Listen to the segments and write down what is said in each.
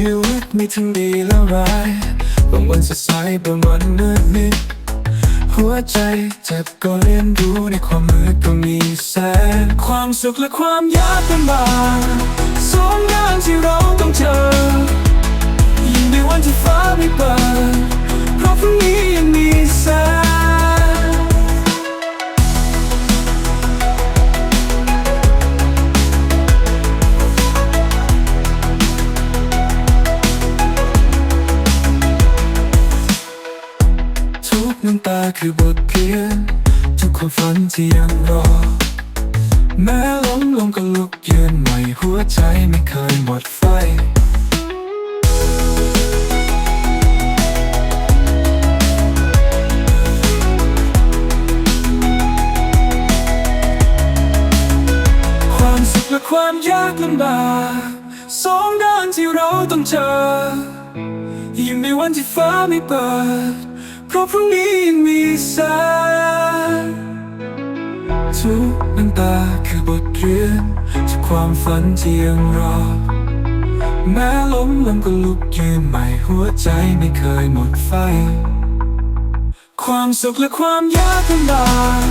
ีวิตมีทั้งดีและร้าย บางวันสดใสบางวันมืดมิดหัวใจเจ็บก็เรียนรู้ในความมืดก็มีแสงความสุขและความยากลำบากสองงานที่เรา ทุกน้ำตาคือบทเรียน ทุกความฝันที่ยังรอ แม้ล้มลงก็ลุกยืนใหม่หัวใจไม่เคยหมดไฟความสุขและความยากลำบากสองด้านที่เราต้องเจอยิ่งในวันที่ฟ้าไม่เปิด ราะพรุ่งนี้ยังมีแสงทุกน้ำตาคือบทเรียนจากความฝันที่ยังรอ แม้ล้มลงก็ลุกยืนใหม่หัวใจไม่เคยหมดไฟ ความสุขและความยากลำบาก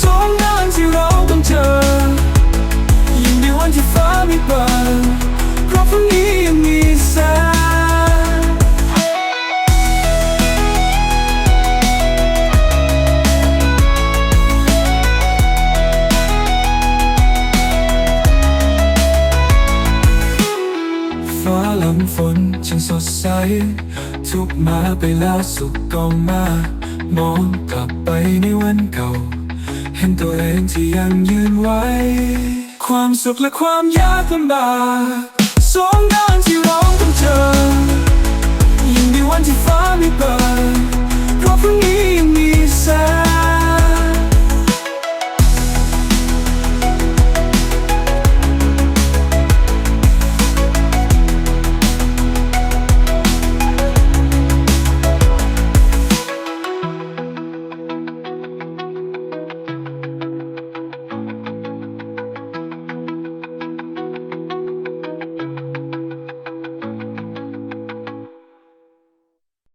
สองงานที่เราต้องเจอำฝนฉันสดใส ทุกมาไปแล้วสุขก็มามองกลับไปในวันเก่า เห็นตัวเองที่ยังยืนไว้ ความสุขและความยากลำบากสองด้านที่เราต้องเจอยิ่งมีวันที่ฟ้าไม่เปิด